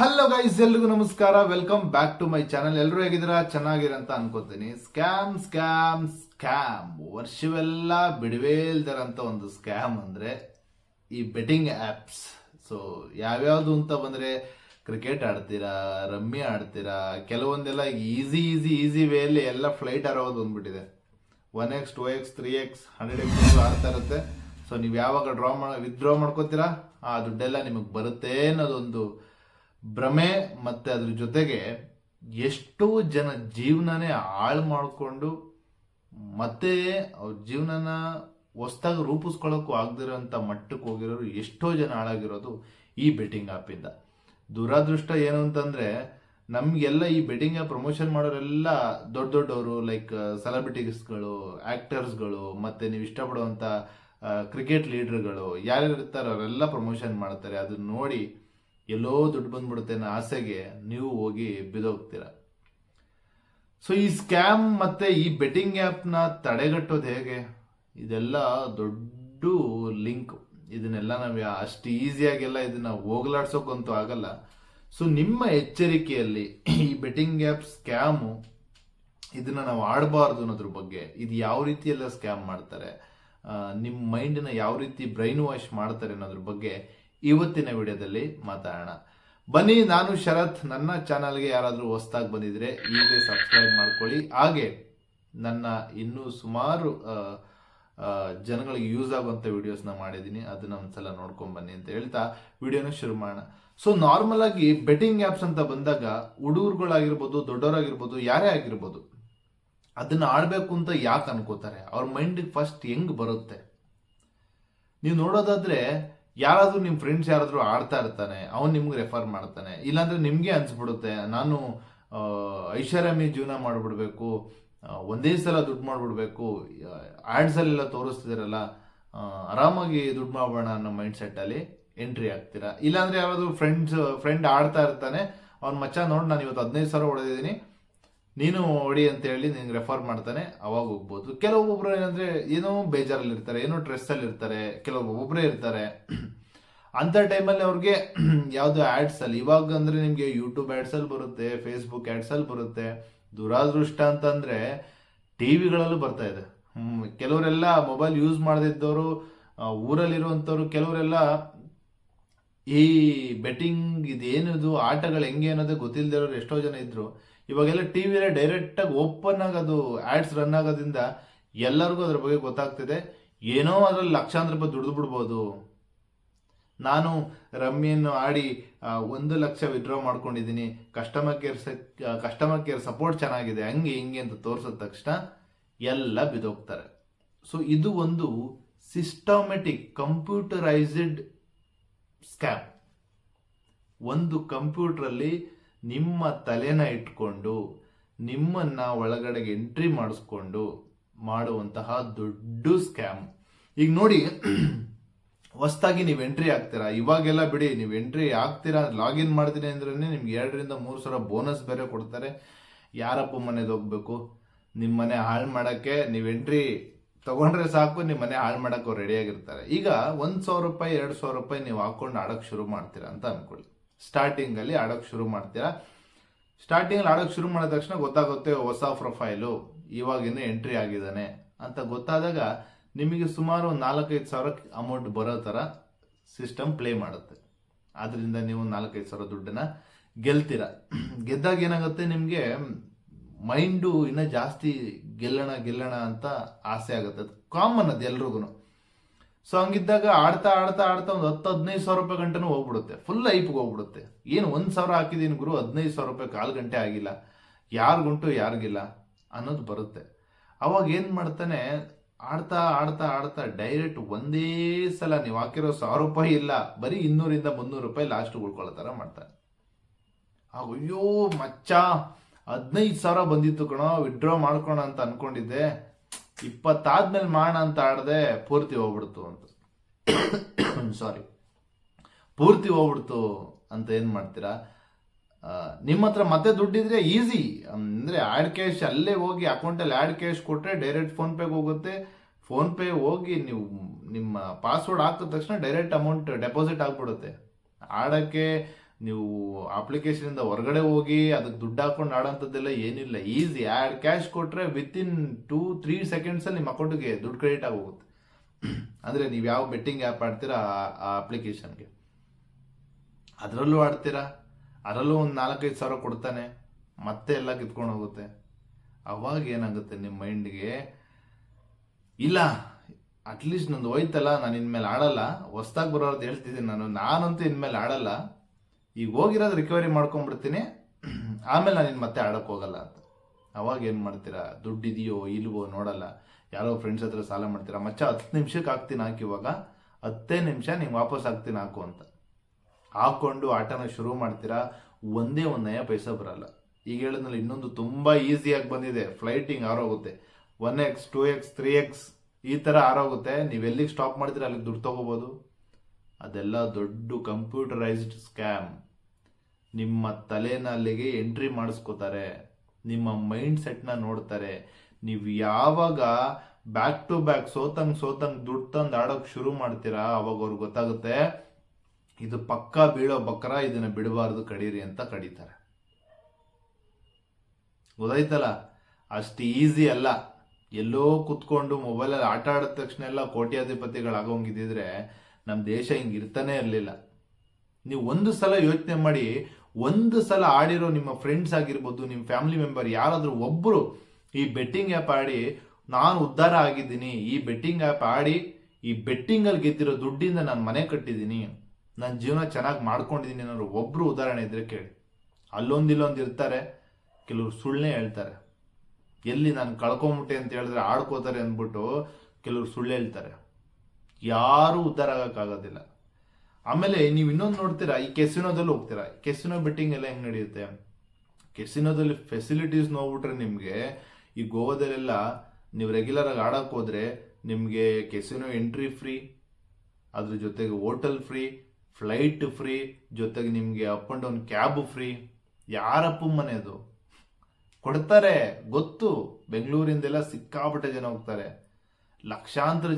Hello guys ಎಲ್ರಿಗೂ ನಮಸ್ಕಾರ. Welcome back to my channel ಎಲ್ಲರೂ ಹೇಗಿದ್ದೀರಾ? ಚೆನ್ನಾಗಿರಂತ ಅನ್ಕೋತೀನಿ. ಸ್ಕ್ಯಾಮ್ ಸ್ಕ್ಯಾಮ್ ಸ್ಕ್ಯಾಮ್ ವರ್ಷವೆಲ್ಲ ಬಿಡುವೇ ಇಲ್ದಿರಂತ ಒಂದು ಸ್ಕ್ಯಾಮ್ ಅಂದ್ರೆ ಈ ಬೆಟ್ಟಿಂಗ್ ಆಪ್ಸ್ ಸೊ ಯಾವ್ಯಾವ್ದು ಅಂತ ಬಂದ್ರೆ ಕ್ರಿಕೆಟ್ ಆಡ್ತೀರಾ, ರಮ್ಮಿ ಆಡ್ತೀರಾ, ಕೆಲವೊಂದೆಲ್ಲ ಈಸಿ ಈಸಿ ಈಸಿ ವೇಯಲ್ಲಿ ಎಲ್ಲ ಫ್ಲೈಟ್ ಆರೋದು ಬಂದ್ಬಿಟ್ಟಿದೆ. One X two X three X hundred X ಆಡ್ತಾ ಇರುತ್ತೆ. ಸೊ ನೀವು ಯಾವಾಗ ಡ್ರಾ ಮಾಡ ವಿತ್ಡ್ರಾ ಮಾಡ್ಕೋತೀರಾ? ಆ ದುಡ್ಡೆಲ್ಲ ನಿಮಗೆ ಬರುತ್ತೆ ಅನ್ನೋದೊಂದು ಭ್ರಮೆ ಮತ್ತೆ ಅದ್ರ ಜೊತೆಗೆ ಎಷ್ಟೋ ಜನ ಜೀವನನೇ ಹಾಳು ಮಾಡಿಕೊಂಡು ಮತ್ತೆ ಅವ್ರ ಜೀವನನ ಹೊಸ್ದಾಗಿ ರೂಪಿಸ್ಕೊಳ್ಳೋಕ್ಕೂ ಆಗದಿರೋಂಥ ಮಟ್ಟಕ್ಕೆ ಹೋಗಿರೋರು ಎಷ್ಟೋ ಜನ ಹಾಳಾಗಿರೋದು ಈ ಬೆಟ್ಟಿಂಗ್ ಆ್ಯಪಿಂದ ದುರಾದೃಷ್ಟ ಏನು ಅಂತಂದ್ರೆ ನಮಗೆಲ್ಲ ಈ ಬೆಟ್ಟಿಂಗ್ ಆ್ಯಪ್ ಪ್ರಮೋಷನ್ ಮಾಡೋರೆಲ್ಲ ದೊಡ್ಡ ದೊಡ್ಡವರು ಲೈಕ್ ಸೆಲೆಬ್ರಿಟೀಸ್ಗಳು ಆ್ಯಕ್ಟರ್ಸ್ಗಳು ಮತ್ತೆ ನೀವು ಇಷ್ಟಪಡುವಂಥ ಕ್ರಿಕೆಟ್ ಲೀಡರ್ಗಳು ಯಾರ್ಯಾರು ಇರ್ತಾರೋ ಅವರೆಲ್ಲ ಪ್ರಮೋಷನ್ ಮಾಡ್ತಾರೆ. ಅದನ್ನ ನೋಡಿ ಎಲ್ಲೋ ದುಡ್ಡು ಬಂದ್ಬಿಡುತ್ತೆ ಅನ್ನೋ ಆಸೆಗೆ ನೀವು ಹೋಗಿ ಬಿದೋಗ್ತೀರ ಸೊ ಈ ಸ್ಕ್ಯಾಮ್ ಮತ್ತೆ ಈ ಬೆಟ್ಟಿಂಗ್ ಆ್ಯಪ್ನ ತಡೆಗಟ್ಟೋದು ಹೇಗೆ? ಇದೆಲ್ಲ ದೊಡ್ಡ ಲಿಂಕ್ ಇದನ್ನೆಲ್ಲ ನಾವು ಅಷ್ಟು ಈಸಿಯಾಗೆಲ್ಲ ಇದನ್ನ ಹೋಗ್ಲಾಡ್ಸೋಕ್ಕಂತೂ ಆಗಲ್ಲ. ಸೊ ನಿಮ್ಮ ಎಚ್ಚರಿಕೆಯಲ್ಲಿ ಈ ಬೆಟ್ಟಿಂಗ್ ಆ್ಯಪ್ ಸ್ಕ್ಯಾಮು ಇದನ್ನ ನಾವು ಆಡಬಾರ್ದು ಅನ್ನೋದ್ರ ಬಗ್ಗೆ ಇದು ಯಾವ ರೀತಿಯೆಲ್ಲ ಸ್ಕ್ಯಾಮ್ ಮಾಡ್ತಾರೆ? ನಿಮ್ಮ ಮೈಂಡನ್ನ ಯಾವ ರೀತಿ ಬ್ರೈನ್ ವಾಶ್ ಮಾಡ್ತಾರೆ ಅನ್ನೋದ್ರ ಬಗ್ಗೆ ಇವತ್ತಿನ ವಿಡಿಯೋದಲ್ಲಿ ಮಾತಾಡೋಣ. ಬನ್ನಿ, ನಾನು ಶರತ್. ನನ್ನ ಚಾನಲ್ಗೆ ಯಾರಾದರೂ ಹೊಸ್ದಾಗಿ ಬಂದಿದ್ರೆ ಈಗಲೇ ಸಬ್ಸ್ಕ್ರೈಬ್ ಮಾಡ್ಕೊಳ್ಳಿ. ಹಾಗೆ ನನ್ನ ಇನ್ನೂ ಸುಮಾರು ಜನಗಳಿಗೆ ಯೂಸ್ ಆಗುವಂಥ ವಿಡಿಯೋಸ್ನ ಮಾಡಿದ್ದೀನಿ. ಅದನ್ನ ಒಂದ್ಸಲ ನೋಡ್ಕೊಂಡು ಬನ್ನಿ ಅಂತ ಹೇಳ್ತಾ ವಿಡಿಯೋನ ಶುರು ಮಾಡೋಣ. ಸೊ ನಾರ್ಮಲ್ ಆಗಿ ಬೆಟ್ಟಿಂಗ್ ಆ್ಯಪ್ಸ್ ಅಂತ ಬಂದಾಗ ಹುಡುಗರುಗಳಾಗಿರ್ಬೋದು, ದೊಡ್ಡವರಾಗಿರ್ಬೋದು, ಯಾರೇ ಆಗಿರ್ಬೋದು, ಅದನ್ನ ಆಡಬೇಕು ಅಂತ ಯಾಕೆ ಅನ್ಕೋತಾರೆ? ಅವ್ರ ಮೈಂಡಿಗೆ ಫಸ್ಟ್ ಹೆಂಗ್ ಬರುತ್ತೆ? ನೀವು ನೋಡೋದಾದ್ರೆ ಯಾರಾದ್ರೂ ನಿಮ್ಮ ಫ್ರೆಂಡ್ಸ್ ಯಾರಾದರೂ ಆಡ್ತಾ ಇರ್ತಾನೆ, ಅವ್ನು ನಿಮ್ಗೆ ರೆಫರ್ ಮಾಡ್ತಾನೆ, ಇಲ್ಲಾಂದರೆ ನಿಮಗೆ ಅನಿಸ್ಬಿಡುತ್ತೆ, ನಾನು ಐಷಾರಾಮಿ ಜೀವನ ಮಾಡಿಬಿಡ್ಬೇಕು ಒಂದೇ ಸಲ ದುಡ್ಡು ಮಾಡಿಬಿಡ್ಬೇಕು ಆ್ಯಡ್ಸಲ್ಲೆಲ್ಲ ತೋರಿಸ್ತಿದ್ದೀರಲ್ಲ ಆರಾಮಾಗಿ ದುಡ್ಡು ಮಾಡೋಣ ಅನ್ನೋ ಮೈಂಡ್ ಸೆಟ್ ಅಲ್ಲಿ ಎಂಟ್ರಿ ಆಗ್ತೀರಾ? ಇಲ್ಲಾಂದರೆ ಯಾರಾದರೂ ಫ್ರೆಂಡ್ಸ್ ಫ್ರೆಂಡ್ ಆಡ್ತಾ ಇರ್ತಾನೆ, ಅವ್ನು ಮಚ್ಚ ನೋಡಿ ನಾನು ಇವತ್ತು ಹದಿನೈದು ಸಾವಿರ ಹೊಡೆದಿದ್ದೀನಿ ನೀನು ಹೊಡಿ ಅಂತ ಹೇಳಿ ನಿನ್ಗೆ ರೆಫರ್ ಮಾಡ್ತಾನೆ, ಅವಾಗ ಹೋಗ್ಬೋದು. ಕೆಲವೊಬ್ಬೊಬ್ರು ಏನಂದ್ರೆ, ಏನೋ ಬೇಜಾರಲ್ಲಿ ಇರ್ತಾರೆ ಏನೋ ಸ್ಟ್ರೆಸ್ಸಲ್ಲಿ ಇರ್ತಾರೆ ಕೆಲವೊಬ್ಬೊಬ್ಬರೇ ಇರ್ತಾರೆ. ಅಂತ ಟೈಮಲ್ಲಿ ಅವ್ರಿಗೆ ಯಾವುದು ಆಡ್ಸ್ ಅಲ್ಲಿ, ಇವಾಗ ಅಂದ್ರೆ ನಿಮಗೆ ಯೂಟ್ಯೂಬ್ ಆಡ್ಸ್ ಅಲ್ಲಿ ಬರುತ್ತೆ ಫೇಸ್ಬುಕ್ ಆಡ್ಸ್ ಅಲ್ಲಿ ಬರುತ್ತೆ. ದುರಾದೃಷ್ಟ ಅಂತಂದ್ರೆ ಟಿವಿಗಳಲ್ಲೂ ಬರ್ತಾ ಇದೆ. ಕೆಲವರೆಲ್ಲ ಮೊಬೈಲ್ ಯೂಸ್ ಮಾಡದಿದ್ದವರು ಊರಲ್ಲಿರುವಂತವ್ರು ಕೆಲವರೆಲ್ಲ ಈ ಬೆಟ್ಟಿಂಗ್ ಇದೇನಿದು, ಆಟಗಳು ಹೆಂಗೆ ಅನ್ನೋದೇ ಗೊತ್ತಿಲ್ಲದಿರೋರು ಎಷ್ಟೋ ಜನ ಇದ್ರು. ಇವಾಗೆಲ್ಲ ಟಿವಿಯಲ್ಲೇ ಡೈರೆಕ್ಟ್ ಆಗಿ ಓಪನ್ ಆಗಿ ಅದು ಆಡ್ಸ್ ರನ್ ಆಗೋದ್ರಿಂದ ಎಲ್ಲರಿಗೂ ಅದ್ರ ಬಗ್ಗೆ ಗೊತ್ತಾಗ್ತಿದೆ. ಏನೋ ಅದರಲ್ಲಿ ಲಕ್ಷಾಂತರ ರೂಪಾಯಿ ದುಡ್ದು ಬಿಡ್ಬೋದು. ನಾನು ರಮ್ಮಿಯನ್ನು ಆಡಿ ಒಂದು ಲಕ್ಷ ವಿಡ್ರಾ ಮಾಡ್ಕೊಂಡಿದ್ದೀನಿ. Customer care customer care support ಚೆನ್ನಾಗಿದೆ, ಹಂಗೆ ಹಿಂಗೆ ಅಂತ ತೋರಿಸಿದ ತಕ್ಷಣ ಎಲ್ಲ ಬಿದೋಗ್ತಾರೆ ಸೊ ಇದು ಒಂದು ಸಿಸ್ಟಮೆಟಿಕ್ ಕಂಪ್ಯೂಟರೈಸ್ಡ್ ಸ್ಕ್ಯಾಮ್. ಒಂದು ಕಂಪ್ಯೂಟ್ರಲ್ಲಿ ನಿಮ್ಮ ತಲೆನ ಇಟ್ಕೊಂಡು ನಿಮ್ಮನ್ನ ಒಳಗಡೆಗೆ ಎಂಟ್ರಿ ಮಾಡಿಸ್ಕೊಂಡು ಮಾಡುವಂತಹ ದೊಡ್ಡ ಸ್ಕ್ಯಾಮ್. ಈಗ ನೋಡಿ, ಹೊಸ್ದಾಗಿ ನೀವು ಎಂಟ್ರಿ ಆಗ್ತೀರಾ? ಇವಾಗೆಲ್ಲ ಬಿಡಿ, ನೀವು ಎಂಟ್ರಿ ಆಗ್ತೀರಾ? ಲಾಗಿನ್ ಮಾಡ್ತೀನಿ ಅಂದ್ರೆ ನಿಮ್ಗೆ ಎರಡರಿಂದ ಮೂರು ಸಾವಿರ ಬೋನಸ್ ಬೇರೆ ಕೊಡ್ತಾರೆ. ಯಾರಪ್ಪ ಮನೆಗೆ ಹೋಗ್ಬೇಕು? ನಿಮ್ಮ ಮನೆ ಹಾಳು ಮಾಡೋಕ್ಕೆ ನೀವು ಎಂಟ್ರಿ ತಗೊಂಡ್ರೆ ಸಾಕು ನಿಮ್ಮ ಮನೆ ಹಾಳು ಮಾಡೋಕೆ ಅವ್ರು ರೆಡಿಯಾಗಿರ್ತಾರೆ ಈಗ ಒಂದು ಸಾವಿರ ರೂಪಾಯಿ, ಎರಡು ಸಾವಿರ ರೂಪಾಯಿ ನೀವು ಹಾಕೊಂಡು ಆಡೋಕೆ ಶುರು ಮಾಡ್ತೀರಾ ಅಂತ ಅಂದ್ಕೊಳ್ಳಿ ಸ್ಟಾರ್ಟಿಂಗಲ್ಲಿ ಆಡೋಕೆ ಶುರು ಮಾಡ್ತೀರಾ? ಸ್ಟಾರ್ಟಿಂಗಲ್ಲಿ ಆಡೋಕೆ ಶುರು ಮಾಡಿದ ತಕ್ಷಣ ಗೊತ್ತಾಗುತ್ತೆ ಹೊಸ ಪ್ರೊಫೈಲು ಇವಾಗಿಂದ ಎಂಟ್ರಿ ಆಗಿದ್ದಾನೆ ಅಂತ ಗೊತ್ತಾದಾಗ ನಿಮಗೆ ಸುಮಾರು ಒಂದು ನಾಲ್ಕೈದು ಸಾವಿರ ಅಮೌಂಟ್ ಬರೋ ಥರ ಸಿಸ್ಟಮ್ ಪ್ಲೇ ಮಾಡುತ್ತೆ. ಆದ್ದರಿಂದ ನೀವು ನಾಲ್ಕೈದು ಸಾವಿರ ದುಡ್ಡನ್ನು ಗೆಲ್ತೀರ. ಗೆದ್ದಾಗ ಏನಾಗುತ್ತೆ ನಿಮಗೆ ಮೈಂಡು ಇನ್ನೂ ಜಾಸ್ತಿ ಗೆಲ್ಲಣ ಗೆಲ್ಲಣ ಅಂತ ಆಸೆ ಆಗುತ್ತೆ. ಅದು ಕಾಮನ್ ಅದು ಎಲ್ರಿಗೂ. ಸೊ ಹಂಗಿದ್ದಾಗ ಆಡ್ತಾ ಆಡ್ತಾ ಆಡ್ತಾ ಒಂದು ಹತ್ತು, ಹದಿನೈದು ಸಾವಿರ ರೂಪಾಯಿ ಗಂಟೆನೂ ಹೋಗ್ಬಿಡುತ್ತೆ. ಫುಲ್ ಐಪ್ಗೆ ಹೋಗ್ಬಿಡುತ್ತೆ. ಏನು ಒಂದು ಸಾವಿರ ಹಾಕಿದ್ದೀನಿ ಗುರು, ಹದಿನೈದು ಸಾವಿರ ರೂಪಾಯಿ ಕಾಲು ಗಂಟೆ ಆಗಿಲ್ಲ. ಯಾರಿಗುಂಟು, ಯಾರಿಗಿಲ್ಲ ಅನ್ನೋದು ಬರುತ್ತೆ. ಅವಾಗ ಏನು ಮಾಡ್ತಾನೆ, ಆಡ್ತಾ ಆಡ್ತಾ ಆಡ್ತಾ ಡೈರೆಕ್ಟ್ ಒಂದೇ ಸಲ ನೀವು ಹಾಕಿರೋ ಸಾವಿರ ರೂಪಾಯಿ ಇಲ್ಲ, ಬರೀ ಇನ್ನೂರಿಂದ ಮುನ್ನೂರು ರೂಪಾಯಿ ಲಾಸ್ಟ್ ಉಳ್ಕೊಳ್ಳೋ ಥರ ಮಾಡ್ತಾನೆ. ಅಯ್ಯೋ, ಮಚ್ಚ. ಹದಿನೈದು ಸಾವಿರ ಬಂದಿತ್ತು ಕಣೋ ವಿಡ್ರಾ ಮಾಡ್ಕೋಣ ಅಂತ ಅನ್ಕೊಂಡಿದ್ದೆ. ಇಪ್ಪತ್ತಾದ್ಮೇಲೆ ಮಾಡೋಣ ಅಂತ ಆಡದೆ ಪೂರ್ತಿ ಹೋಗ್ಬಿಡ್ತು ಅಂತ. ಸಾರಿ ಪೂರ್ತಿ ಹೋಗ್ಬಿಡ್ತು ಅಂತ ಏನು ಮಾಡ್ತೀರಾ? ನಿಮ್ಮ ಹತ್ರ ಮತ್ತೆ ದುಡ್ಡಿದ್ರೆ ಈಸಿ ಅಂದ್ರೆ ಆಡ್ ಕ್ಯಾಶ್ ಅಲ್ಲೇ ಹೋಗಿ ಅಕೌಂಟಲ್ಲಿ ಆಡ್ ಕ್ಯಾಶ್ ಕೊಟ್ರೆ ಡೈರೆಕ್ಟ್ ಫೋನ್ ಪೇಗೆ ಹೋಗುತ್ತೆ. ಫೋನ್ ಪೇ ಹೋಗಿ ನೀವು ನಿಮ್ಮ ಪಾಸ್ವರ್ಡ್ ಹಾಕಿದ ತಕ್ಷಣ ಡೈರೆಕ್ಟ್ ಅಮೌಂಟ್ ಡೆಪಾಸಿಟ್ ಆಗ್ಬಿಡುತ್ತೆ. ಆಡಕ್ಕೆ ನೀವು ಅಪ್ಲಿಕೇಶನ್ ಇಂದ ಹೊರಗಡೆ ಹೋಗಿ ಅದಕ್ಕೆ ದುಡ್ಡು ಹಾಕೊಂಡು ಆಡೋಂಥದ್ದೆಲ್ಲ ಏನಿಲ್ಲ. ಈಸಿ ಆ್ಯಡ್ ಕ್ಯಾಶ್ ಕೊಟ್ಟರೆ within two three seconds ಅಲ್ಲಿ ನಿಮ್ಮ ಅಕೌಂಟ್ಗೆ ದುಡ್ಡು ಕ್ರೆಡಿಟ್ ಆಗೋಗುತ್ತೆ. ಅಂದ್ರೆ ನೀವು ಯಾವ ಬೆಟ್ಟಿಂಗ್ ಆ್ಯಪ್ ಆಡ್ತೀರಾ ಆ- ಅಪ್ಲಿಕೇಶನ್ಗೆ ಅದರಲ್ಲೂ ಆಡ್ತೀರಾ? ಅದರಲ್ಲೂ ಒಂದು ನಾಲ್ಕೈದು ಸಾವಿರ ಕೊಡ್ತಾನೆ. ಮತ್ತೆ ಎಲ್ಲ ಕಿತ್ಕೊಂಡು ಹೋಗುತ್ತೆ. ಅವಾಗ ಏನಾಗುತ್ತೆ ನಿಮ್ಮ ಮೈಂಡ್ಗೆ ಇಲ್ಲ ಅಟ್ಲೀಸ್ಟ್ ನಂದು ಹೋಯ್ತಲ್ಲ, ನಾನು ಇನ್ಮೇಲೆ ಆಡಲ್ಲ. ಹೊಸ್ದಾಗಿ ಬರೋರ್ದು ಹೇಳ್ತಿದ್ದೀನಿ ನಾನು. ನಾನಂತೂ ಇನ್ಮೇಲೆ ಆಡಲ್ಲ. ಈಗ ಹೋಗಿರೋದು ರಿಕವರಿ ಮಾಡ್ಕೊಂಡ್ಬಿಡ್ತೀನಿ. ಆಮೇಲೆ ನಾನು ಇನ್ನು ಮತ್ತೆ ಆಡಕ್ಕೆ ಹೋಗಲ್ಲ ಅಂತ. ಅವಾಗ ಏನು ಮಾಡ್ತೀರಾ? ದುಡ್ಡಿದೆಯೋ, ಇಲ್ವೋ ನೋಡಲ್ಲ. ಯಾರೋ ಫ್ರೆಂಡ್ಸ್ ಹತ್ರ ಸಾಲ ಮಾಡ್ತೀರಾ? ಮಚ್ಚ, ಹತ್ತು ನಿಮಿಷಕ್ಕೆ ಹಾಕ್ತೀನಿ, ಹಾಕಿ ಇವಾಗ. ಹತ್ತೇ ನಿಮಿಷ ನೀವು ವಾಪಸ್ ಹಾಕ್ತೀನಿ, ಹಾಕು ಅಂತ. ಹಾಕ್ಕೊಂಡು ಆಟನ ಶುರು ಮಾಡ್ತೀರಾ? ಒಂದೇ ಒಂದು ನಯ ಪೈಸಾ ಬರಲ್ಲ. ಈಗ ಹೇಳಿದ್ನಲ್ಲ, ಇನ್ನೊಂದು ತುಂಬ ಈಸಿಯಾಗಿ ಬಂದಿದೆ. ಫ್ಲೈಟಿಂಗ್ ಆರೋಗುತ್ತೆ. One X two X three X ಈ ಥರ ಆರೋಗುತ್ತೆ. ನೀವು ಎಲ್ಲಿಗೆ ಸ್ಟಾಪ್ ಮಾಡಿದ್ರೆ ಅಲ್ಲಿಗೆ ದುಡ್ಡು ತಗೋಬಹುದು ಅದೆಲ್ಲ ದೊಡ್ಡ ಕಂಪ್ಯೂಟರೈಸ್ಡ್ ಸ್ಕ್ಯಾಮ್ ನಿಮ್ಮ ತಲೆನ ಅಲ್ಲಿಗೆ ಎಂಟ್ರಿ ಮಾಡಿಸ್ಕೋತಾರೆ, ನಿಮ್ಮ ಮೈಂಡ್ ಸೆಟ್ನ ನೋಡ್ತಾರೆ. ನೀವು ಯಾವಾಗ ಬ್ಯಾಕ್ ಟು ಬ್ಯಾಕ್ ಸೋತಂಗ್ ಸೋತಂಗ್ ದುಡ್ಡು ತಂದು ಆಡೋಕ್ ಶುರು ಮಾಡ್ತೀರಾ, ಅವಾಗ ಅವ್ರಿಗೆ ಗೊತ್ತಾಗುತ್ತೆ, ಇದು ಪಕ್ಕಾ ಬೀಳೋ ಬಕ್ರ, ಇದನ್ನ ಬಿಡಬಾರ್ದು ಕಡೀರಿ ಅಂತ ಕಡಿತಾರೆ. ಗೊತ್ತಾಯ್ತಲ್ಲ? ಅಷ್ಟು ಈಸಿ ಅಲ್ಲ. ಎಲ್ಲೋ ಕುತ್ಕೊಂಡು ಮೊಬೈಲಲ್ಲಿ ಆಟ ಆಡಿದ ತಕ್ಷಣ ಎಲ್ಲ ಕೋಟ್ಯಾಧಿಪತಿಗಳಾಗೋಂಗಿದ್ದಿದ್ರೆ ನಮ್ಮ ದೇಶ ಹಿಂಗೆ ಇರ್ತಾನೆ ಇರಲಿಲ್ಲ. ನೀವು ಒಂದು ಸಲ ಯೋಚನೆ ಮಾಡಿ ಒಂದು ಸಲ ಆಡಿರೋ ನಿಮ್ಮ ಫ್ರೆಂಡ್ಸ್ ಆಗಿರ್ಬೋದು, ನಿಮ್ಮ ಫ್ಯಾಮಿಲಿ ಮೆಂಬರ್ ಯಾರಾದರೂ ಒಬ್ಬರು ಈ ಬೆಟ್ಟಿಂಗ್ ಆ್ಯಪ್ ಆಡಿ, ನಾನು ಉದ್ಧಾರ ಆಗಿದ್ದೀನಿ, ಈ ಬೆಟ್ಟಿಂಗ್ ಆ್ಯಪ್ ಆಡಿ, ಈ ಬೆಟ್ಟಿಂಗಲ್ಲಿ ಗೆದ್ದಿರೋ ದುಡ್ಡಿಂದ ನಾನು ಮನೆ ಕಟ್ಟಿದ್ದೀನಿ ನನ್ನ ಜೀವನ ಚೆನ್ನಾಗಿ ಮಾಡ್ಕೊಂಡಿದ್ದೀನಿ ಅನ್ನೋರು ಒಬ್ಬರು ಉದಾಹರಣೆ ಇದ್ರೆ ಕೇಳಿ. ಅಲ್ಲೊಂದು ಇಲ್ಲೊಂದು ಇರ್ತಾರೆ, ಕೆಲವರು ಸುಳ್ಳೇ ಹೇಳ್ತಾರೆ. ಎಲ್ಲಿ ನಾನು ಕಳ್ಕೊಂಬಿಟ್ಟೆ ಅಂತ ಹೇಳಿದ್ರೆ ಆಡ್ಕೋತಾರೆ ಅಂದ್ಬಿಟ್ಟು ಕೆಲವರು ಸುಳ್ಳು ಹೇಳ್ತಾರೆ. ಯಾರೂ ಉದ್ಧಾರ ಆಗೋಕ್ಕಾಗೋದಿಲ್ಲ. ಆಮೇಲೆ ನೀವು ಇನ್ನೊಂದು ನೋಡ್ತೀರಾ, ಈ ಕೆಸಿನೋದಲ್ಲಿ ಹೋಗ್ತೀರಾ ಕೆಸಿನೋ ಬೆಟ್ಟಿಂಗ್ ಎಲ್ಲ ಹೆಂಗ್ ನಡೆಯುತ್ತೆ? ಕೆಸಿನೋದಲ್ಲಿ ಫೆಸಿಲಿಟೀಸ್ ನೋಡ್ಬಿಟ್ರೆ ನಿಮಗೆ ಈ ಗೋವಾದಲ್ಲೆಲ್ಲ ನೀವು ರೆಗ್ಯುಲರ್ ಆಗಿ ಆಡಕ್ ಹೋದ್ರೆ ನಿಮಗೆ ಕೆಸಿನೋ ಎಂಟ್ರಿ ಫ್ರೀ ಅದ್ರ ಜೊತೆಗೆ ಹೋಟೆಲ್ ಫ್ರೀ ಫ್ಲೈಟ್ ಫ್ರೀ ಜೊತೆಗೆ ನಿಮಗೆ up and down cab free ಯಾರಪ್ಪ ಮನೆ ಅದು? ಕೊಡ್ತಾರೆ, ಗೊತ್ತು. ಬೆಂಗಳೂರಿಂದೆಲ್ಲ ಸಿಕ್ಕಾಪಟ್ಟೆ ಜನ ಹೋಗ್ತಾರೆ. ಲಕ್ಷಾಂತರ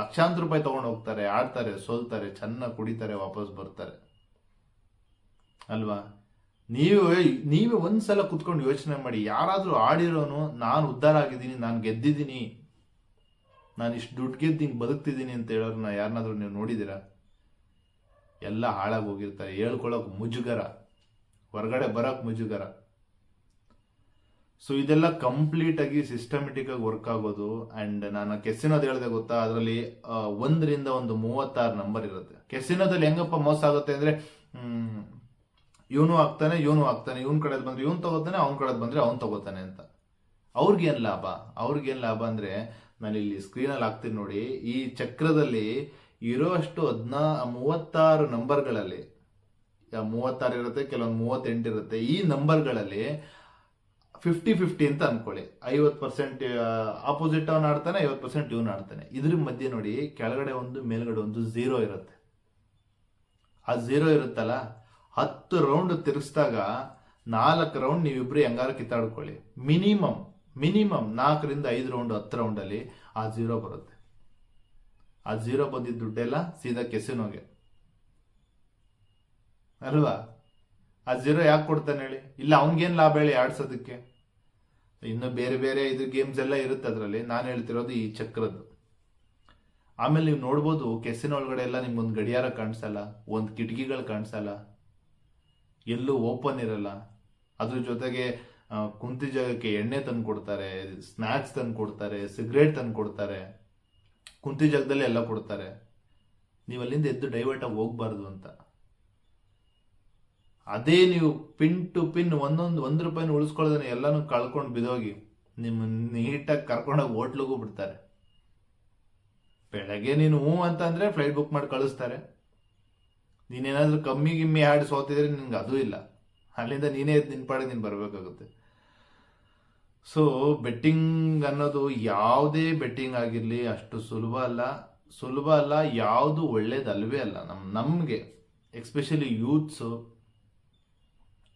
ಲಕ್ಷಾಂತರ ರೂಪಾಯಿ ತಗೊಂಡು ಹೋಗ್ತಾರೆ, ಆಡ್ತಾರೆ, ಸೋಲ್ತಾರೆ, ಚೆನ್ನಾಗಿ ಕುಡಿತಾರೆ, ವಾಪಸ್ ಬರ್ತಾರೆ. ಅಲ್ವಾ? ನೀವು ನೀವೇ ಒಂದ್ಸಲ ಕುತ್ಕೊಂಡು ಯೋಚನೆ ಮಾಡಿ, ಯಾರಾದ್ರೂ ಆಡಿರೋನು ನಾನು ಉದ್ಧಾರ ಆಗಿದ್ದೀನಿ, ನಾನು ಗೆದ್ದಿದ್ದೀನಿ, ನಾನು ಇಷ್ಟು ದುಡ್ಡು ಗೆದ್ದೀನಿ, ಬದುಕ್ತಿದ್ದೀನಿ ಅಂತ ಹೇಳೋರನ್ನ ಯಾರನ್ನಾದ್ರೂ ನೀವು ನೋಡಿದ್ದೀರಾ? ಎಲ್ಲ ಹಾಳಾಗಿ ಹೋಗಿರ್ತಾರೆ, ಹೇಳ್ಕೊಳಕ್ ಮುಜುಗರ. ಹೊರಗಡೆ ಬರಕ್ ಮುಜುಗರ. ಸೊ ಇದೆಲ್ಲ ಕಂಪ್ಲೀಟ್ ಆಗಿ ಸಿಸ್ಟಮೆಟಿಕ್ ಆಗಿ ವರ್ಕ್ ಆಗೋದು ಅಂಡ್ ನಾನು ಕೆಸಿನೋದು ಹೇಳಿದೆ ಗೊತ್ತಾ? ಅದರಲ್ಲಿ ಒಂದರಿಂದ ಒಂದು ಮೂವತ್ತಾರು ನಂಬರ್ ಇರುತ್ತೆ. ಕೆಸಿನೋದಲ್ಲಿ ಹೆಂಗಪ್ಪ ಮೋಸ ಆಗುತ್ತೆ ಅಂದ್ರೆ ಇವನು ಆಗ್ತಾನೆ ಇವನು ಆಗ್ತಾನೆ, ಇವನ್ ಕಡೆ ಬಂದ್ರೆ ಇವನ್ ತಗೋತಾನೆ, ಅವ್ನ ಕಡೆ ಬಂದ್ರೆ ಅವ್ನು ತಗೋತಾನೆ ಅಂತ. ಅವ್ರಿಗೇನ್ ಲಾಭ? ಅವ್ರಿಗೇನ್ ಲಾಭ ಅಂದ್ರೆ, ನಾನು ಇಲ್ಲಿ ಸ್ಕ್ರೀನಲ್ಲಿ ಹಾಕ್ತೀನಿ ನೋಡಿ, ಈ ಚಕ್ರದಲ್ಲಿ ಇರೋಷ್ಟು ಹದಿನಾ ಮೂವತ್ತಾರು ನಂಬರ್ಗಳಲ್ಲಿ ಮೂವತ್ತಾರು ಇರುತ್ತೆ, ಕೆಲವೊಂದು ಮೂವತ್ತೆಂಟು ಇರುತ್ತೆ, ಈ ನಂಬರ್ಗಳಲ್ಲಿ ಫಿಫ್ಟಿ ಫಿಫ್ಟಿ ಅಂತ ಅನ್ಕೊಳ್ಳಿ. ಐವತ್ತು ಪರ್ಸೆಂಟ್ ಆಪೋಸಿಟ್ ಅವನ್ ಆಡ್ತಾನೆ, ಐವತ್ತು ಪರ್ಸೆಂಟ್ ಇವನ್ ಆಡ್ತಾನೆ. ಇದ್ರ ಮಧ್ಯೆ ನೋಡಿ, ಕೆಳಗಡೆ ಒಂದು, ಮೇಲ್ಗಡೆ ಒಂದು ಝೀರೋ ಇರುತ್ತೆ. ಆ ಝೀರೋ ಇರುತ್ತಲ್ಲ, ಹತ್ತು ರೌಂಡ್ ತಿರುಗಿಸಿದಾಗ ನಾಲ್ಕು ರೌಂಡ್ ನೀವಿಬ್ರು ಹೆಂಗಾರು ಕಿತ್ತಾಡ್ಕೊಳ್ಳಿ. ಮಿನಿಮಮ್ ಮಿನಿಮಮ್ ನಾಲ್ಕರಿಂದ ಐದು ರೌಂಡ್ ಹತ್ತು ರೌಂಡಲ್ಲಿ ಆ ಝೀರೋ ಬರುತ್ತೆ. ಆ ಝೀರೋ ಬಂದಿದ್ದ ದುಡ್ಡೆಲ್ಲ ಸೀದಾ ಕೆಸಿನೋಗೆ. ಅಲ್ವಾ? ಆ ಜೀರೋ ಯಾಕೆ ಕೊಡ್ತಾನೆ ಹೇಳಿ? ಇಲ್ಲ, ಅವ್ನಿಗೇನು ಲಾಭ ಹೇಳಿ ಆಡ್ಸೋದಕ್ಕೆ? ಇನ್ನು ಬೇರೆ ಬೇರೆ ಇದು ಗೇಮ್ಸ್ ಎಲ್ಲ ಇರುತ್ತೆ ಅದರಲ್ಲಿ. ನಾನು ಹೇಳ್ತಿರೋದು ಈ ಚಕ್ರದ್ದು. ಆಮೇಲೆ ನೀವು ನೋಡ್ಬೋದು ಕೆಸಿನ ಒಳಗಡೆ ಎಲ್ಲ ನಿಮ್ಗೊಂದು ಗಡಿಯಾರ ಕಾಣಿಸಲ್ಲ, ಒಂದು ಕಿಟಕಿಗಳು ಕಾಣಿಸಲ್ಲ, ಎಲ್ಲೂ ಓಪನ್ ಇರಲ್ಲ. ಅದ್ರ ಜೊತೆಗೆ ಕುಂತಿ ಜಾಗಕ್ಕೆ ಎಣ್ಣೆ ತಂದು ಕೊಡ್ತಾರೆ ಸ್ನ್ಯಾಕ್ಸ್ ತಂದು ಕೊಡ್ತಾರೆ ಸಿಗರೇಟ್ ತಂದು ಕೊಡ್ತಾರೆ, ಕುಂತಿ ಜಾಗದಲ್ಲಿ ಎಲ್ಲ ಕೊಡ್ತಾರೆ. ನೀವು ಅಲ್ಲಿಂದ ಎದ್ದು ಡೈವರ್ಟಾಗಿ ಹೋಗ್ಬಾರ್ದು ಅಂತ. ಅದೇ ನೀವು ಪಿನ್ ಟು ಪಿನ್ ಒಂದೊಂದು ಒಂದು ರೂಪಾಯಿನ ಉಳಿಸ್ಕೊಳ್ಳೋದನ್ನ ಎಲ್ಲಾನು ಕಳ್ಕೊಂಡು ಬಿದೋಗಿ ನಿಮ್ಮ ನೀಟಾಗಿ ಕರ್ಕೊಂಡೋಗಿ ಹೋಟ್ಲಿಗೂ ಬಿಡ್ತಾರೆ. ಬೆಳಗ್ಗೆ ನೀನು ಹ್ಞೂ ಅಂತ ಅಂದ್ರೆ ಫ್ಲೈಟ್ ಬುಕ್ ಮಾಡಿ ಕಳಿಸ್ತಾರೆ. ನೀನೇನಾದರೂ ಕಮ್ಮಿ ಗಿಮ್ಮಿ ಆಡಿ ಸೋತಿದ್ರೆ ನಿನ್ಗೆ ಅದು ಇಲ್ಲ. ಅಲ್ಲಿಂದ ನೀನೇ ಎದ್ದು ನಿನ್ ಪಾಡಿಗೆ ನೀನು ಬರಬೇಕಾಗುತ್ತೆ. ಸೊ ಬೆಟ್ಟಿಂಗ್ ಅನ್ನೋದು ಯಾವುದೇ ಬೆಟ್ಟಿಂಗ್ ಆಗಿರಲಿ ಅಷ್ಟು ಸುಲಭ ಅಲ್ಲ. ಸುಲಭ ಅಲ್ಲ, ಯಾವುದು ಒಳ್ಳೇದಲ್ವೇ ಅಲ್ಲ. ನಮ್ಮ ನಮಗೆ ಎಕ್ಸ್ಪೆಷಲಿ ಯೂತ್ಸು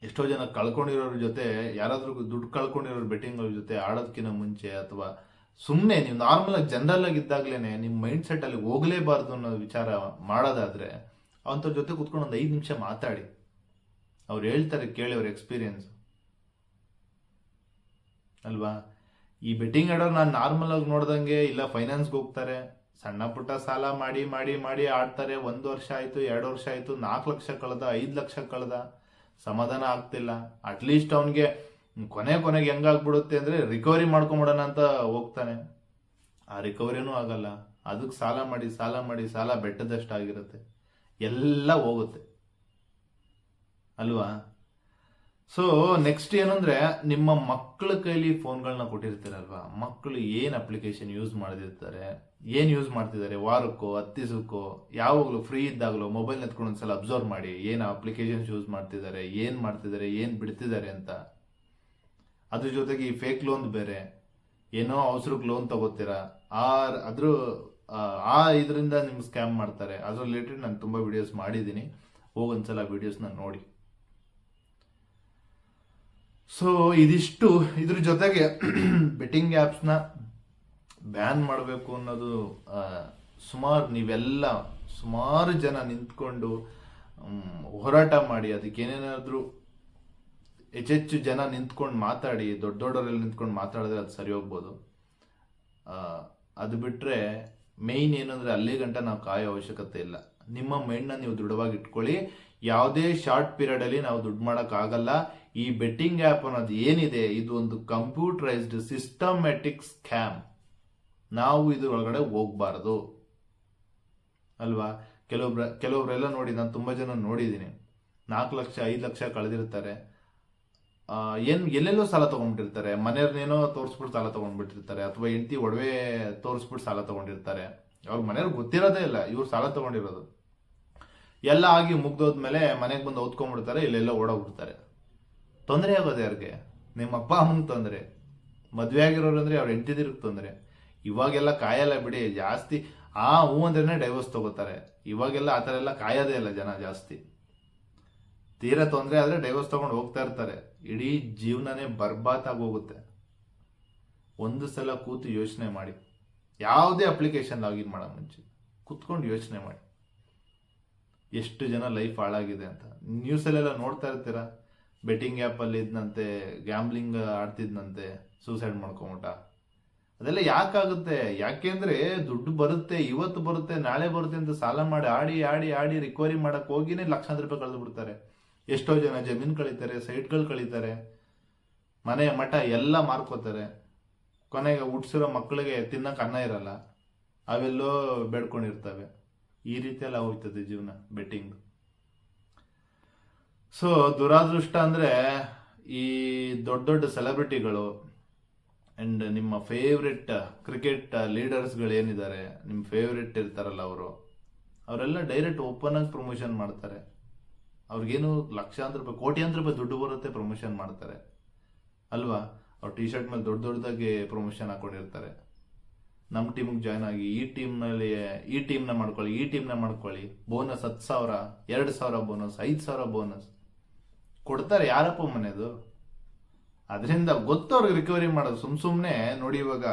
ಎಷ್ಟೋ ಜನ ಕಳ್ಕೊಂಡಿರೋರ ಜೊತೆ, ಯಾರಾದ್ರೂ ದುಡ್ಡು ಕಳ್ಕೊಂಡಿರೋರು ಬೆಟ್ಟಿಂಗ್ ಜೊತೆ ಆಡೋದಕ್ಕಿಂತ ಮುಂಚೆ ಅಥವಾ ಸುಮ್ಮನೆ ನೀವು ನಾರ್ಮಲ್ ಆಗಿ ಜನರಲ್ ಆಗಿ ಇದ್ದಾಗ್ಲೇನೆ ನಿಮ್ಮ ಮೈಂಡ್ ಸೆಟ್ ಅಲ್ಲಿ ಹೋಗಲೇಬಾರ್ದು ಅನ್ನೋ ವಿಚಾರ ಮಾಡೋದಾದ್ರೆ ಅವಂಥವ್ರ ಜೊತೆ ಕುತ್ಕೊಂಡು ಒಂದು ಐದು ನಿಮಿಷ ಮಾತಾಡಿ. ಅವ್ರು ಹೇಳ್ತಾರೆ, ಕೇಳಿ ಅವ್ರ ಎಕ್ಸ್ಪೀರಿಯನ್ಸ್ ಅಲ್ವಾ? ಈ ಬೆಟ್ಟಿಂಗ್ ಆಡೋರು ನಾನು ನಾರ್ಮಲ್ ಆಗಿ ನೋಡ್ದಂಗೆ ಇಲ್ಲ ಫೈನಾನ್ಸ್ಗೆ ಹೋಗ್ತಾರೆ, ಸಣ್ಣ ಪುಟ್ಟ ಸಾಲ ಮಾಡಿ ಮಾಡಿ ಮಾಡಿ ಆಡ್ತಾರೆ, ಒಂದು ವರ್ಷ ಆಯ್ತು, ಎರಡು ವರ್ಷ ಆಯ್ತು ನಾಲ್ಕು ಲಕ್ಷ ಕಳೆದ, ಐದು ಲಕ್ಷ ಕಳೆದ. ಸಮಾಧಾನ ಆಗ್ತಿಲ್ಲ. ಅಟ್ಲೀಸ್ಟ್ ಅವನಿಗೆ ಕೊನೆ ಕೊನೆಗೆ ಹೆಂಗಾಗ್ಬಿಡುತ್ತೆ ಅಂದರೆ ರಿಕವರಿ ಮಾಡ್ಕೊಂಬಿಡೋಣ ಅಂತ ಹೋಗ್ತಾನೆ. ಆ ರಿಕವರಿನೂ ಆಗಲ್ಲ. ಅದಕ್ಕೆ ಸಾಲ ಮಾಡಿ ಸಾಲ ಮಾಡಿ, ಸಾಲ ಬೆಟ್ಟದಷ್ಟಾಗಿರುತ್ತೆ. ಎಲ್ಲ ಹೋಗುತ್ತೆ. ಅಲ್ವಾ? ಸೊ ನೆಕ್ಸ್ಟ್ ಏನಂದ್ರೆ, ನಿಮ್ಮ ಮಕ್ಕಳ ಕೈಲಿ ಫೋನ್ಗಳನ್ನ ಕೊಟ್ಟಿರ್ತೀರಲ್ವಾ? ಮಕ್ಕಳು ಏನ್ ಅಪ್ಲಿಕೇಶನ್ ಯೂಸ್ ಮಾಡ್ತಿರ್ತಾರೆ? ಏನ್ ಯೂಸ್ ಮಾಡ್ತಿದ್ದಾರೆ? ವಾರಕ್ಕೋ, ಹತ್ತಿಸಕ್ಕೋ, ಯಾವಾಗಲೂ ಫ್ರೀ ಇದ್ದಾಗಲೂ ಮೊಬೈಲ್ ಎತ್ಕೊಂಡು ಒಂದ್ಸಲ ಅಬ್ಸರ್ವ್ ಮಾಡಿ, ಏನ್ ಅಪ್ಲಿಕೇಶನ್ಸ್ ಯೂಸ್ ಮಾಡ್ತಿದ್ದಾರೆ, ಏನ್ ಮಾಡ್ತಿದ್ದಾರೆ, ಏನ್ ಬಿಡ್ತಿದ್ದಾರೆ ಅಂತ. ಅದ್ರ ಜೊತೆಗೆ ಈ ಫೇಕ್ ಲೋನ್ ಬೇರೆ. ಏನೋ ಅವಸರಕ್ಕೆ ಲೋನ್ ತಗೋತೀರಾ? ಆ ಅದ್ರ, ಆ- ಆ ಇದರಿಂದ ನಿಮ್ಗೆ ಸ್ಕ್ಯಾಮ್ ಮಾಡ್ತಾರೆ. ಅದ್ರ ರಿಲೇಟೆಡ್ ನಾನು ತುಂಬಾ ವಿಡಿಯೋಸ್ ಮಾಡಿದ್ದೀನಿ. ಹೋಗೊಂದ್ಸಲ ವಿಡಿಯೋಸ್ನ ನೋಡಿ. ಸೊ ಇದಿಷ್ಟು, ಇದ್ರ ಜೊತೆಗೆ ಬೆಟ್ಟಿಂಗ್ ಆ್ಯಪ್ಸ್ನ ಬ್ಯಾನ್ ಮಾಡಬೇಕು ಅನ್ನೋದು ಸುಮಾರು ನೀವೆಲ್ಲ, ಸುಮಾರು ಜನ ನಿಂತ್ಕೊಂಡು ಹೋರಾಟ ಮಾಡಿ, ಅದಕ್ಕೆ ಏನೇನಾದ್ರೂ ಹೆಚ್ಚೆಚ್ಚು ಜನ ನಿಂತ್ಕೊಂಡು ಮಾತಾಡಿ, ದೊಡ್ಡ ದೊಡ್ಡವರಲ್ಲಿ ನಿಂತ್ಕೊಂಡು ಮಾತಾಡಿದ್ರೆ ಅದು ಸರಿ ಹೋಗ್ಬೋದು. ಅದು ಬಿಟ್ಟರೆ ಮೇಯ್ನ್ ಏನಂದರೆ ಅಲ್ಲಿ ಗಂಟ ನಾವು ಕಾಯೋ ಅವಶ್ಯಕತೆ ಇಲ್ಲ. ನಿಮ್ಮ ಮೈಂಡನ್ನ ನೀವು ದೃಢವಾಗಿ ಇಟ್ಕೊಳ್ಳಿ ಯಾವುದೇ ಶಾರ್ಟ್ ಪೀರಿಯಡ್ ಅಲ್ಲಿ ನಾವು ದುಡ್ಡು ಮಾಡೋಕ್ಕಾಗಲ್ಲ ಈ ಬೆಟ್ಟಿಂಗ್ ಆ್ಯಪ್ ಅನ್ನೋದು ಏನಿದೆ? ಇದು ಒಂದು ಕಂಪ್ಯೂಟರೈಸ್ಡ್ ಸಿಸ್ಟಮ್ಯಾಟಿಕ್ ಸ್ಕ್ಯಾಮ್. ನಾವು ಇದರೊಳಗಡೆ ಹೋಗ್ಬಾರ್ದು. ಅಲ್ವಾ? ಕೆಲವೊಬ್ರ ಕೆಲವೊಬ್ರೆಲ್ಲ ನೋಡಿ, ನಾನು ತುಂಬಾ ಜನ ನೋಡಿದ್ದೀನಿ. ನಾಲ್ಕು ಲಕ್ಷ, ಐದು ಲಕ್ಷ ಕಳೆದಿರ್ತಾರೆ. ಏನ್, ಎಲ್ಲೆಲ್ಲೋ ಸಾಲ ತಗೊಂಡ್ಬಿಟ್ಟಿರ್ತಾರೆ. ಮನೆಯವ್ರನ್ನೇನೋ ತೋರಿಸ್ಬಿಟ್ಟು ಸಾಲ ತಗೊಂಡ್ಬಿಟ್ಟಿರ್ತಾರೆ. ಅಥವಾ ಹೆಂಡತಿ ಒಡವೆ ತೋರಿಸ್ಬಿಟ್ಟು ಸಾಲ ತಗೊಂಡಿರ್ತಾರೆ. ಅವ್ರ ಮನೆಯವ್ರಿಗೆ ಗೊತ್ತಿರೋದೇ ಇಲ್ಲ. ಇವ್ರು ಸಾಲ ತಗೊಂಡಿರೋದು. ಎಲ್ಲ ಆಗಿ ಮುಗ್ದೋದ್ಮೇಲೆ ಮನೆಗೆ ಬಂದು ಓದ್ಕೊಂಡ್ಬಿಡ್ತಾರೆ ಇಲ್ಲೆಲ್ಲ ಓಡೋಗ್ಬಿಡ್ತಾರೆ. ತೊಂದರೆ ಆಗೋದು ಯಾರಿಗೆ? ನಿಮ್ಮ ಅಪ್ಪ, ಅಮ್ಮಂಗೆ ತೊಂದರೆ. ಮದುವೆ ಆಗಿರೋರು ಅಂದರೆ ಅವ್ರ ಹೆಂಡತಿದಿರ್ಗೆ ತೊಂದರೆ. ಇವಾಗೆಲ್ಲ ಕಾಯಲ್ಲ ಬಿಡಿ, ಜಾಸ್ತಿ ಆ ಹೂ ಅಂದ್ರೇ ಡೈವರ್ಸ್ ತಗೋತಾರೆ. ಇವಾಗೆಲ್ಲ ಆ ಥರ ಎಲ್ಲ ಕಾಯೋದೇ ಇಲ್ಲ ಜನ ಜಾಸ್ತಿ. ತೀರಾ ತೊಂದರೆ ಆದರೆ ಡೈವರ್ಸ್ ತೊಗೊಂಡು ಹೋಗ್ತಾ ಇರ್ತಾರೆ. ಇಡೀ ಜೀವನನೇ ಆಗೋಗುತ್ತೆ ಒಂದು ಸಲ ಕೂತು ಯೋಚನೆ ಮಾಡಿ. ಯಾವುದೇ ಅಪ್ಲಿಕೇಶನ್ ಲಾಗಿನ್ ಮಾಡೋ ಮುಂಚೆ. ಕೂತ್ಕೊಂಡು ಯೋಚನೆ ಮಾಡಿ. ಎಷ್ಟು ಜನ ಲೈಫ್ ಹಾಳಾಗಿದೆ ಅಂತ. ನ್ಯೂಸಲ್ಲೆಲ್ಲ ನೋಡ್ತಾ ಇರ್ತೀರಾ? ಬೆಟ್ಟಿಂಗ್ ಆ್ಯಪಲ್ಲಿ ಇದ್ನಂತೆ ಗ್ಯಾಮ್ಲಿಂಗ್ ಆಡ್ತಿದ್ನಂತೆ ಸೂಸೈಡ್ ಮಾಡ್ಕೊಂಬಿಟ್ಟ. ಅದೆಲ್ಲ ಯಾಕಾಗುತ್ತೆ? ಯಾಕೆಂದ್ರೆ ದುಡ್ಡು ಬರುತ್ತೆ, ಇವತ್ತು ಬರುತ್ತೆ, ನಾಳೆ ಬರುತ್ತೆ ಅಂತ ಸಾಲ ಮಾಡಿ ಆಡಿ ಆಡಿ ಆಡಿ ರಿಕವರಿ ಮಾಡಕ್ ಹೋಗಿನೇ ಲಕ್ಷಾಂತರ ರೂಪಾಯಿ ಕಳೆದು ಬಿಡ್ತಾರೆ. ಎಷ್ಟೋ ಜನ ಜಮೀನು ಕಳೀತಾರೆ ಸೈಟ್ಗಳು ಕಳೀತಾರೆ, ಮನೆ ಮಠ ಎಲ್ಲ ಮಾರ್ಕೋತಾರೆ. ಕೊನೆಗೆ ಹುಟ್ಸಿರೋ ಮಕ್ಕಳಿಗೆ ತಿನ್ನಕ್ಕೆ ಅನ್ನ ಇರಲ್ಲ. ಅವೆಲ್ಲೋ ಬೇಡ್ಕೊಂಡಿರ್ತವೆ. ಈ ರೀತಿಯಲ್ಲಿ ಹೋಗ್ತದೆ ಜೀವನ ಬೆಟ್ಟಿಂಗ್ ಸೊ ದುರಾದೃಷ್ಟ ಅಂದ್ರೆ ಈ ದೊಡ್ಡ ದೊಡ್ಡ ಸೆಲೆಬ್ರಿಟಿಗಳು ಅಂಡ್ ನಿಮ್ಮ ಫೇವ್ರೆಟ್ ಕ್ರಿಕೆಟ್ ಲೀಡರ್ಸ್ಗಳು ಏನಿದ್ದಾರೆ ನಿಮ್ಮ ಫೇವ್ರೆಟ್ ಇರ್ತಾರಲ್ಲ ಅವರು, ಅವರೆಲ್ಲ ಡೈರೆಕ್ಟ್ ಓಪನ್ ಆಗಿ ಪ್ರಮೋಷನ್ ಮಾಡ್ತಾರೆ. ಅವ್ರಿಗೇನು ಲಕ್ಷಾಂತರ ರೂಪಾಯಿ, ಕೋಟ್ಯಾಂತರ ರೂಪಾಯಿ ದುಡ್ಡು ಬರುತ್ತೆ ಪ್ರಮೋಷನ್ ಮಾಡ್ತಾರೆ. ಅಲ್ವಾ? ಅವ್ರ ಟಿ ಶರ್ಟ್ ಮೇಲೆ ದೊಡ್ಡ ದೊಡ್ಡದಾಗಿ ಪ್ರಮೋಷನ್ ಹಾಕೊಂಡಿರ್ತಾರೆ. ನಮ್ಮ ಟೀಮ್ಗೆ ಜಾಯ್ನ್ ಆಗಿ ಈ ಟೀಮ್ನಲ್ಲಿ ಈ ಟೀಮ್ನ ಮಾಡ್ಕೊಳ್ಳಿ, ಈ ಟೀಮ್ನ ಮಾಡ್ಕೊಳ್ಳಿ. ಬೋನಸ್ ಹತ್ತು ಸಾವಿರ, ಎರಡು ಸಾವಿರ ಬೋನಸ್ ಐದು ಸಾವಿರ ಬೋನಸ್ ಕೊಡ್ತಾರೆ ಯಾರಪ್ಪ ಮನೆದು ಅದರಿಂದ ಗೊತ್ತು ಅವ್ರಿಗೆ ರಿಕವರಿ ಮಾಡೋದು. ಸುಮ್ ಸುಮ್ಮನೆ ನೋಡಿ ಇವಾಗ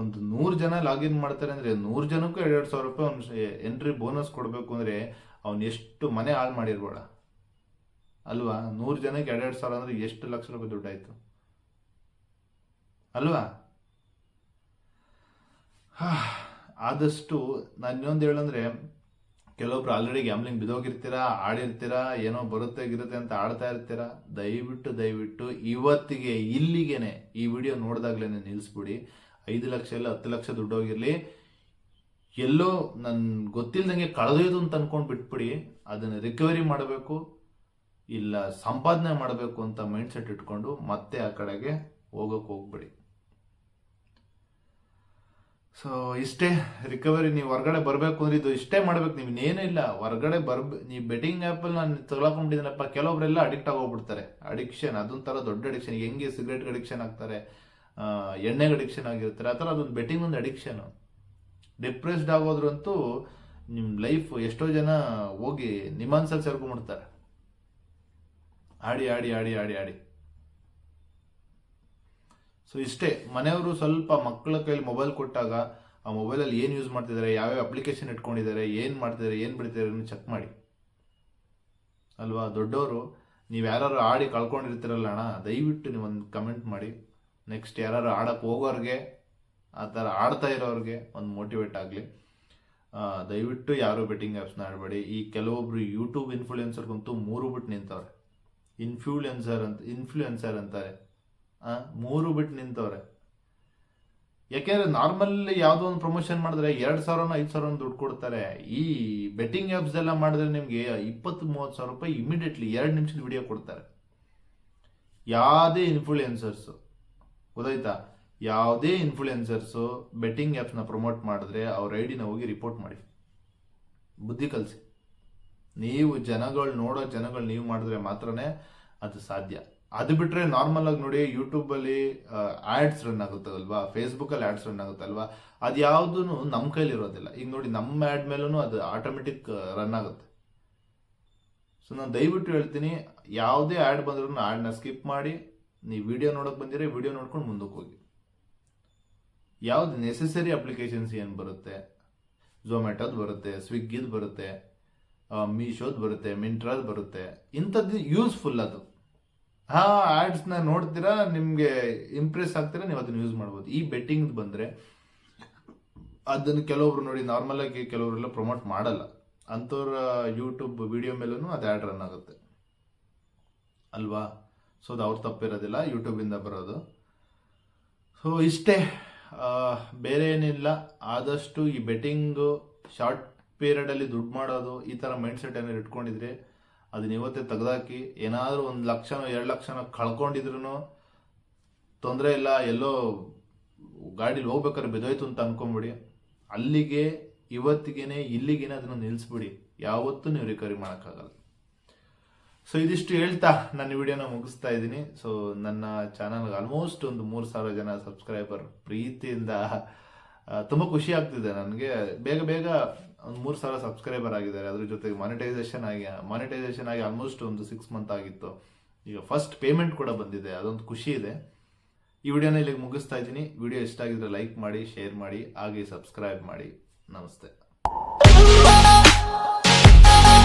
ಒಂದು ನೂರು ಜನ ಲಾಗಿನ್ ಮಾಡ್ತಾರೆ ಅಂದರೆ ನೂರು ಜನಕ್ಕೂ ಎರಡೆರಡು ಸಾವಿರ ರೂಪಾಯಿ ಒಂದು ಎಂಟ್ರಿ ಬೋನಸ್ ಕೊಡಬೇಕು ಅಂದರೆ ಅವ್ನು ಎಷ್ಟು ಮನೆ ಹಾಳು ಮಾಡಿರ್ಬೋಡ ಅಲ್ವಾ? ನೂರು ಜನಕ್ಕೆ ಎರಡೆರಡು ಸಾವಿರ ಅಂದರೆ ಎಷ್ಟು ಲಕ್ಷ ರೂಪಾಯಿ ದುಡ್ಡಾಯಿತು? ಅಲ್ವಾ? ಆದಷ್ಟು ನಾನು ಇನ್ನೊಂದು ಹೇಳಂದ್ರೆ ಕೆಲವೊಬ್ರು ಆಲ್ರೆಡಿ ಗ್ಯಾಮ್ಲಿಂಗ್ ಬಿದೋಗಿರ್ತೀರಾ ಆಡಿರ್ತೀರಾ, ಏನೋ ಬರುತ್ತೆ, ಗಿರುತ್ತೆ ಅಂತ ಆಡ್ತಾ ಇರ್ತೀರಾ, ದಯವಿಟ್ಟು ದಯವಿಟ್ಟು ಇವತ್ತಿಗೆ ಇಲ್ಲಿಗೆನೆ ಈ ವಿಡಿಯೋ ನೋಡಿದಾಗ್ಲೇ ನಿಲ್ಲಿಸ್ಬಿಡಿ ಐದು ಲಕ್ಷ ಇಲ್ಲ, ಹತ್ತು ಲಕ್ಷ ದುಡ್ಡು ಹೋಗಿರ್ಲಿ. ಎಲ್ಲೋ ನನ್ ಗೊತ್ತಿಲ್ದಂಗೆ ಕಳೆದೊಯ್ದು ಅಂತ ಅನ್ಕೊಂಡು ಬಿಟ್ಬಿಡಿ. ಅದನ್ನ ರಿಕವರಿ ಮಾಡಬೇಕು, ಇಲ್ಲ ಸಂಪಾದನೆ ಮಾಡಬೇಕು ಅಂತ ಮೈಂಡ್ ಸೆಟ್ ಇಟ್ಕೊಂಡು ಮತ್ತೆ ಆ ಕಡೆಗೆ ಹೋಗಕ್ ಹೋಗ್ಬಿಡಿ. ಸೊ ಇಷ್ಟೇ ರಿಕವರಿ ನೀವು ಹೊರಗಡೆ ಬರಬೇಕು ಅಂದ್ರೆ ಇದು ಇಷ್ಟೇ ಮಾಡ್ಬೇಕು. ನೀವು ಏನೂ ಇಲ್ಲ, ಹೊರಗಡೆ ಬರ್ ನೀವು ಬೆಟ್ಟಿಂಗ್ ಆ್ಯಪಲ್ಲಿ ನಾನು ತಗೊಳಕೊಂಡಿದ್ದೀನಪ್ಪ ಕೆಲವೊಬ್ಬರೆಲ್ಲ ಅಡಿಕ್ಟ್ ಆಗೋಗ್ಬಿಡ್ತಾರೆ. ಅಡಿಕ್ಷನ್ ಅದೊಂಥರ ದೊಡ್ಡ ಅಡಿಕ್ಷನ್ ಹೆಂಗೆ ಸಿಗರೇಟ್ಗೆ ಅಡಿಕ್ಷನ್ ಆಗ್ತಾರೆ ಎಣ್ಣೆಗೆ ಅಡಿಕ್ಷನ್ ಆಗಿರ್ತಾರೆ, ಆ ಥರ ಅದೊಂದು ಬೆಟ್ಟಿಂಗ್ ಒಂದು ಅಡಿಕ್ಷನು ಡಿಪ್ರೆಸ್ಡ್ ಆಗೋದ್ರಂತೂ ನಿಮ್ಮ ಲೈಫ್ ಎಷ್ಟೋ ಜನ ಹೋಗಿ ನಿಮ್ಮನ್ಸಲ್ಲಿ ಸೇರ್ಕೊಂಡ್ಬಿಡ್ತಾರೆ ಆಡಿ ಆಡಿ ಆಡಿ ಆಡಿ ಆಡಿ. ಸೊ ಇಷ್ಟೇ, ಮನೆಯವರು ಸ್ವಲ್ಪ ಮಕ್ಕಳ ಕೈಲಿ ಮೊಬೈಲ್ ಕೊಟ್ಟಾಗ ಆ ಮೊಬೈಲಲ್ಲಿ ಏನು ಯೂಸ್ ಮಾಡ್ತಿದ್ದಾರೆ, ಯಾವ್ಯಾವ ಅಪ್ಲಿಕೇಶನ್ ಇಟ್ಕೊಂಡಿದ್ದಾರೆ, ಏನು ಮಾಡ್ತಿದ್ದಾರೆ, ಏನು ಬಿಡ್ತಿದ್ದಾರೆ ಚೆಕ್ ಮಾಡಿ. ಅಲ್ವಾ? ದೊಡ್ಡವರು, ನೀವು ಯಾರು ಆಡಿ ಕಳ್ಕೊಂಡಿರ್ತೀರಲ್ಲ ಅಣ್ಣ, ದಯವಿಟ್ಟು ನೀವು ಒಂದು ಕಮೆಂಟ್ ಮಾಡಿ. ನೆಕ್ಸ್ಟ್ ಯಾರು ಆಡಕ್ಕೆ ಹೋಗೋರಿಗೆ, ಆ ಥರ ಆಡ್ತಾ ಇರೋರಿಗೆ ಒಂದು ಮೋಟಿವೇಟ್ ಆಗಲಿ. ದಯವಿಟ್ಟು ಯಾರು ಬೆಟ್ಟಿಂಗ್ ಆ್ಯಪ್ಸ್ನ ಆಡಬೇಡಿ. ಈ ಕೆಲವೊಬ್ರು ಯೂಟ್ಯೂಬ್ ಇನ್ಫ್ಲೂಯೆನ್ಸರ್ಗಂತೂ ಮೂರು ಬಿಟ್ಟು ನಿಂತವ್ರೆ. ಇನ್ಫ್ಲೂಯೆನ್ಸರ್ ಅಂತ ಇನ್ಫ್ಲೂಯೆನ್ಸರ್ ಅಂತಾರೆ. ಮೂರು ಬಿಟ್ಟು ನಿಂತವ್ರೆ. ಯಾಕೆಂದ್ರೆ ನಾರ್ಮಲ್ ಯಾವುದೋ ಒಂದು ಪ್ರಮೋಷನ್ ಮಾಡಿದ್ರೆ ಎರಡು ಸಾವಿರನ ಐದು ಸಾವಿರ ದುಡ್ಡು ಕೊಡ್ತಾರೆ. ಈ ಬೆಟ್ಟಿಂಗ್ ಆ್ಯಪ್ಸ್ ಎಲ್ಲ ಮಾಡಿದ್ರೆ ನಿಮಗೆ ಇಪ್ಪತ್ತು, ಮೂವತ್ತು ಸಾವಿರ ರೂಪಾಯಿ ಇಮಿಡಿಯೇಟ್ಲಿ ಎರಡು ನಿಮಿಷದ ವಿಡಿಯೋ ಕೊಡ್ತಾರೆ. ಯಾವುದೇ ಇನ್ಫ್ಲೂಯೆನ್ಸರ್ಸ್ ಗೊತ್ತಾಯ್ತಾ? ಯಾವುದೇ ಇನ್ಫ್ಲೂಯೆನ್ಸರ್ಸು ಬೆಟ್ಟಿಂಗ್ ಆ್ಯಪ್ಸ್ನ ಪ್ರಮೋಟ್ ಮಾಡಿದ್ರೆ ಅವ್ರ ಐಡಿನ ಹೋಗಿ ರಿಪೋರ್ಟ್ ಮಾಡಿ. ಬುದ್ಧಿ ಕಲಿಸಿ. ನೀವು ಜನಗಳು, ನೋಡೋ ಜನಗಳು ನೀವು ಮಾಡಿದ್ರೆ ಮಾತ್ರನೇ ಅದು ಸಾಧ್ಯ. ಅದು ಬಿಟ್ರೆ ನಾರ್ಮಲ್ ಆಗಿ ನೋಡಿ ಯೂಟ್ಯೂಬ್ ಅಲ್ಲಿ ಆಡ್ಸ್ ರನ್ ಆಗುತ್ತಲ್ವಾ ಫೇಸ್ಬುಕ್ ಅಲ್ಲಿ ಆಡ್ಸ್ ರನ್ ಆಗುತ್ತಲ್ವಾ ಅದು ಯಾವ್ದು ನಮ್ಮ ಕೈಲಿ ಇರೋದಿಲ್ಲ. ಈಗ ನೋಡಿ ನಮ್ಮ ಆಡ್ ಮೇಲೂ ಅದು ಆಟೋಮೆಟಿಕ್ ರನ್ ಆಗುತ್ತೆ. ಸೊ ನಾನು ದಯವಿಟ್ಟು ಹೇಳ್ತೀನಿ, ಯಾವುದೇ ಆ್ಯಡ್ ಬಂದ್ರೂ ನ ಸ್ಕಿಪ್ ಮಾಡಿ, ನೀವು ವಿಡಿಯೋ ನೋಡೋಕೆ ಬಂದಿರೋ ವಿಡಿಯೋ ನೋಡ್ಕೊಂಡು ಮುಂದಕ್ಕೆ ಹೋಗಿ. ಯಾವ್ದು ನೆಸೆಸರಿ ಅಪ್ಲಿಕೇಶನ್ಸ್ ಏನು ಬರುತ್ತೆ? ಝೊಮ್ಯಾಟೋದು ಬರುತ್ತೆ ಸ್ವಿಗ್ಗಿದು ಬರುತ್ತೆ ಮೀಶೋದು ಬರುತ್ತೆ ಮಿಂಟ್ರಾದ್ ಬರುತ್ತೆ, ಇಂಥದ್ದು ಯೂಸ್ಫುಲ್ ಅದು. ಹಾ ನ ನೋಡ್ತೀರಾ ನಿಮಗೆ ಇಂಪ್ರೆಸ್ ಆಗ್ತೀರಾ ನೀವು ಅದನ್ನ ಯೂಸ್ ಮಾಡ್ಬೋದು. ಈ ಬೆಟ್ಟಿಂಗ್ ಬಂದ್ರೆ ಅದನ್ನು ಕೆಲವೊಬ್ರು ನೋಡಿ ನಾರ್ಮಲ್ ಆಗಿ ಕೆಲವರೆಲ್ಲ ಪ್ರಮೋಟ್ ಮಾಡಲ್ಲ. ಅಂಥವ್ರ ಯೂಟ್ಯೂಬ್ ವಿಡಿಯೋ ಮೇಲೂ ಅದು ಆ್ಯಡ್ ರನ್ ಆಗುತ್ತೆ. ಅಲ್ವಾ? ಸೊ ಅದು ಅವ್ರ ತಪ್ಪಿರೋದಿಲ್ಲ ಯೂಟ್ಯೂಬಿಂದ ಬರೋದು. ಸೊ ಇಷ್ಟೇ. ಆ, ಬೇರೆ ಏನಿಲ್ಲ. ಆದಷ್ಟು ಈ ಬೆಟ್ಟಿಂಗು ಶಾರ್ಟ್ ಪೀರಿಯಡಲ್ಲಿ ದುಡ್ಡು ಮಾಡೋದು ಈ ಥರ ಮೈಂಡ್ ಸೆಟ್ ಏನಾದ್ರು ಇಟ್ಕೊಂಡಿದ್ರೆ ಅದನ್ನ ಇವತ್ತೇ ತೆಗೆದಾಕಿ ಏನಾದರೂ ಒಂದು ಲಕ್ಷನೋ, ಎರಡು ಲಕ್ಷನೋ ಕಳ್ಕೊಂಡಿದ್ರು ತೊಂದರೆ ಇಲ್ಲ, ಎಲ್ಲೋ ಗಾಡೀಲಿ ಹೋಗ್ಬೇಕಾದ್ರೆ ಬೆದೋಯ್ತು ಅಂತ ಅನ್ಕೊಂಬಿಡಿ. ಅಲ್ಲಿಗೆ, ಇವತ್ತಿಗೇನೆ, ಇಲ್ಲಿಗೇನೆ ಅದನ್ನು ನಿಲ್ಲಿಸ್ಬಿಡಿ ಯಾವತ್ತೂ ನೀವು ರಿಕವರಿ ಮಾಡೋಕ್ಕಾಗಲ್ಲ. ಸೊ ಇದಿಷ್ಟು ಹೇಳ್ತಾ ನನ್ನ ವಿಡಿಯೋನ ಮುಗಿಸ್ತಾ ಇದ್ದೀನಿ. ಸೊ ನನ್ನ ಚಾನಲ್ಗೆ ಆಲ್ಮೋಸ್ಟ್ ಒಂದು ಮೂರು ಸಾವಿರ ಜನ ಸಬ್ಸ್ಕ್ರೈಬರ್ ಪ್ರೀತಿಯಿಂದ ತುಂಬ ಖುಷಿ ಆಗ್ತಿದೆ ನನಗೆ. ಬೇಗ ಬೇಗ ಒಂದು ಮೂರು ಸಾವಿರ ಸಬ್ಸ್ಕ್ರೈಬರ್ ಆಗಿದ್ದಾರೆ. ಅದ್ರ ಜೊತೆಗೆ ಮಾನಿಟೈಸೇಷನ್ ಆಗಿ ಮಾನಿಟೈಸೇಷನ್ ಆಗಿ ಆಲ್ಮೋಸ್ಟ್ ಒಂದು ಸಿಕ್ಸ್ ಮಂತ್ ಆಗಿತ್ತು. ಈಗ ಫಸ್ಟ್ ಪೇಮೆಂಟ್ ಕೂಡ ಬಂದಿದೆ. ಅದೊಂದು ಖುಷಿ ಇದೆ. ಈ ವಿಡಿಯೋನ ಇಲ್ಲಿಗೆ ಮುಗಿಸ್ತಾ ಇದ್ದೀನಿ. ವಿಡಿಯೋ ಇಷ್ಟ ಆಗಿದ್ರೆ ಲೈಕ್ ಮಾಡಿ ಶೇರ್ ಮಾಡಿ, ಹಾಗೆ ಸಬ್ಸ್ಕ್ರೈಬ್ ಮಾಡಿ. ನಮಸ್ತೆ.